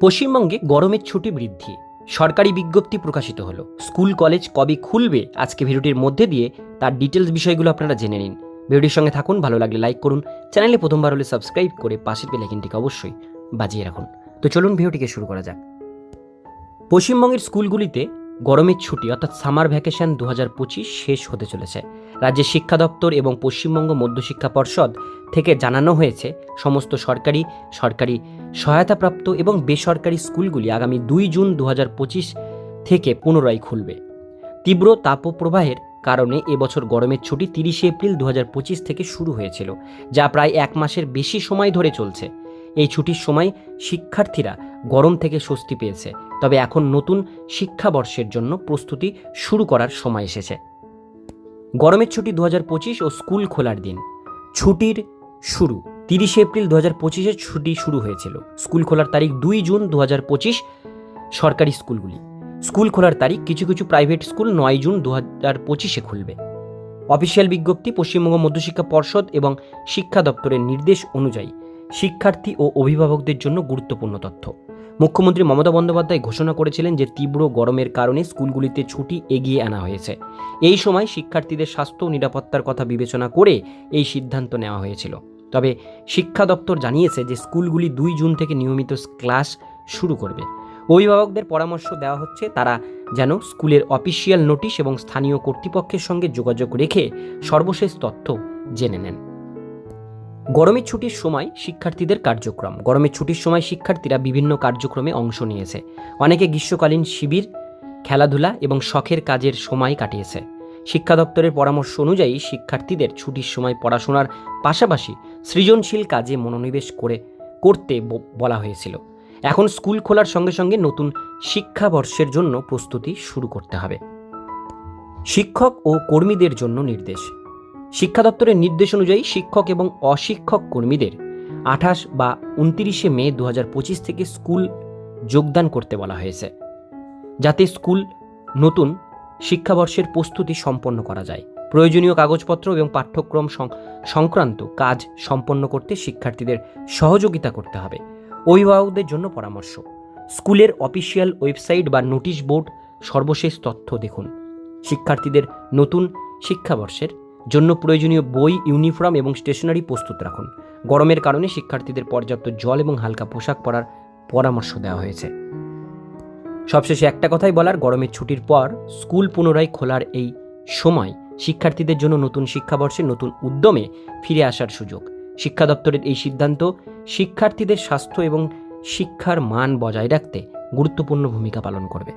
পশ্চিমবঙ্গে গরমের ছুটি বৃদ্ধি। সরকারি বিজ্ঞপ্তি প্রকাশিত হলো। স্কুল, কলেজ কবে খুলবে? আজকে ভিডিওটির মধ্যে দিয়ে তার ডিটেলস বিষয়গুলো আপনারা জেনে নিন। ভিডিওটির সঙ্গে থাকুন, ভালো লাগলে লাইক করুন। চ্যানেলে প্রথমবার হলে সাবস্ক্রাইব করে পাশের বেলাইকিনটিকে অবশ্যই বাজিয়ে রাখুন। তো চলুন ভিডিওটিকে শুরু করা যাক। পশ্চিমবঙ্গের স্কুলগুলিতে গরমের ছুটি, অর্থাৎ সামার ভ্যাকেশন দু হাজার পঁচিশ শেষ হতে চলেছে। রাজ্যের শিক্ষা দপ্তর এবং পশ্চিমবঙ্গ মধ্যশিক্ষা পর্ষদ থেকে জানানো হয়েছে, সমস্ত সরকারি সরকারি সহায়তাপ্রাপ্ত এবং বেসরকারি স্কুলগুলি আগামী দুই জুন দু হাজার পঁচিশ থেকে পুনরায় খুলবে। তীব্র তাপপ্রবাহের কারণে এবছর গরমের ছুটি তিরিশে এপ্রিল দু হাজার পঁচিশ থেকে শুরু হয়েছিল, যা প্রায় এক মাসের বেশি সময় ধরে চলছে। এই ছুটির সময় শিক্ষার্থীরা গরম থেকে স্বস্তি পেয়েছে, তবে এখন নতুন শিক্ষাবর্ষের জন্য প্রস্তুতি শুরু করার সময় এসেছে। গরমের ছুটি দু হাজার পঁচিশ ও স্কুল খোলার দিন। ছুটির শুরু। তিরিশে এপ্রিল দু হাজার পঁচিশে ছুটি শুরু হয়েছিল। স্কুল খোলার তারিখ দুই জুন দু হাজার পঁচিশ সরকারি স্কুলগুলি। স্কুল খোলার তারিখ কিছু কিছু প্রাইভেট স্কুল নয় জুন দু হাজার পঁচিশে খুলবে। অফিসিয়াল বিজ্ঞপ্তি, পশ্চিমবঙ্গ মধ্যশিক্ষা পর্ষদ এবং শিক্ষা দপ্তরের নির্দেশ অনুযায়ী শিক্ষার্থী ও অভিভাবকদের জন্য গুরুত্বপূর্ণ তথ্য। মুখ্যমন্ত্রী মমতা বন্দ্যোপাধ্যায় ঘোষণা করেছিলেন যে, তীব্র গরমের কারণে স্কুলগুলিতে ছুটি এগিয়ে আনা হয়েছে। এই সময় শিক্ষার্থীদের স্বাস্থ্য ও নিরাপত্তার কথা বিবেচনা করে এই সিদ্ধান্ত নেওয়া হয়েছিল। তবে শিক্ষা দপ্তর জানিয়েছে যে স্কুলগুলি দুই জুন থেকে নিয়মিত ক্লাস শুরু করবে। অভিভাবকদের পরামর্শ দেওয়া হচ্ছে তারা যেন স্কুলের অফিসিয়াল নোটিশ এবং স্থানীয় কর্তৃপক্ষের সঙ্গে যোগাযোগ রেখে সর্বশেষ তথ্য জেনে নেন। গরমের ছুটির সময় শিক্ষার্থীদের কার্যক্রম। গরমের ছুটির সময় শিক্ষার্থীরা বিভিন্ন কার্যক্রমে অংশ নিয়েছে। অনেকে গ্রীষ্মকালীন শিবির, খেলাধুলা এবং শখের কাজের সময় কাটিয়েছে। শিক্ষা দপ্তরের পরামর্শ অনুযায়ী শিক্ষার্থীদের ছুটির সময় পড়াশোনার পাশাপাশি সৃজনশীল কাজে মনোনিবেশ করে করতে বলা হয়েছিল। এখন স্কুল খোলার সঙ্গে সঙ্গে নতুন শিক্ষাবর্ষের জন্য প্রস্তুতি শুরু করতে হবে। শিক্ষক ও কর্মীদের জন্য নির্দেশ। শিক্ষা দপ্তরের নির্দেশ অনুযায়ী শিক্ষক এবং অশিক্ষক কর্মীদের আঠাশ বা উনতিরিশে মে দু হাজার পঁচিশ থেকে স্কুল যোগদান করতে বলা হয়েছে। যাতে স্কুল নতুন শিক্ষাবর্ষের প্রস্তুতি সম্পন্ন করা যায়। প্রয়োজনীয় কাগজপত্র এবং পাঠ্যক্রম সংক্রান্ত কাজ সম্পন্ন করতে শিক্ষার্থীদের সহযোগিতা করতে হবে। অভিভাবকদের জন্য পরামর্শ। স্কুলের অফিসিয়াল ওয়েবসাইট বা নোটিশ বোর্ড সর্বশেষ তথ্য দেখুন। শিক্ষার্থীদের নতুন শিক্ষাবর্ষের জন্য প্রয়োজনীয় বই, ইউনিফর্ম এবং স্টেশনারি প্রস্তুত রাখুন। গরমের কারণে শিক্ষার্থীদের পর্যাপ্ত জল এবং হালকা পোশাক পরার পরামর্শ দেওয়া হয়েছে। সবশেষে একটা কথাই বলার, গরমের ছুটির পর স্কুল পুনরায় খোলার এই সময় শিক্ষার্থীদের জন্য নতুন শিক্ষাবর্ষে নতুন উদ্যমে ফিরে আসার সুযোগ। শিক্ষা দপ্তরের এই সিদ্ধান্ত শিক্ষার্থীদের স্বাস্থ্য এবং শিক্ষার মান বজায় রাখতে গুরুত্বপূর্ণ ভূমিকা পালন করবে।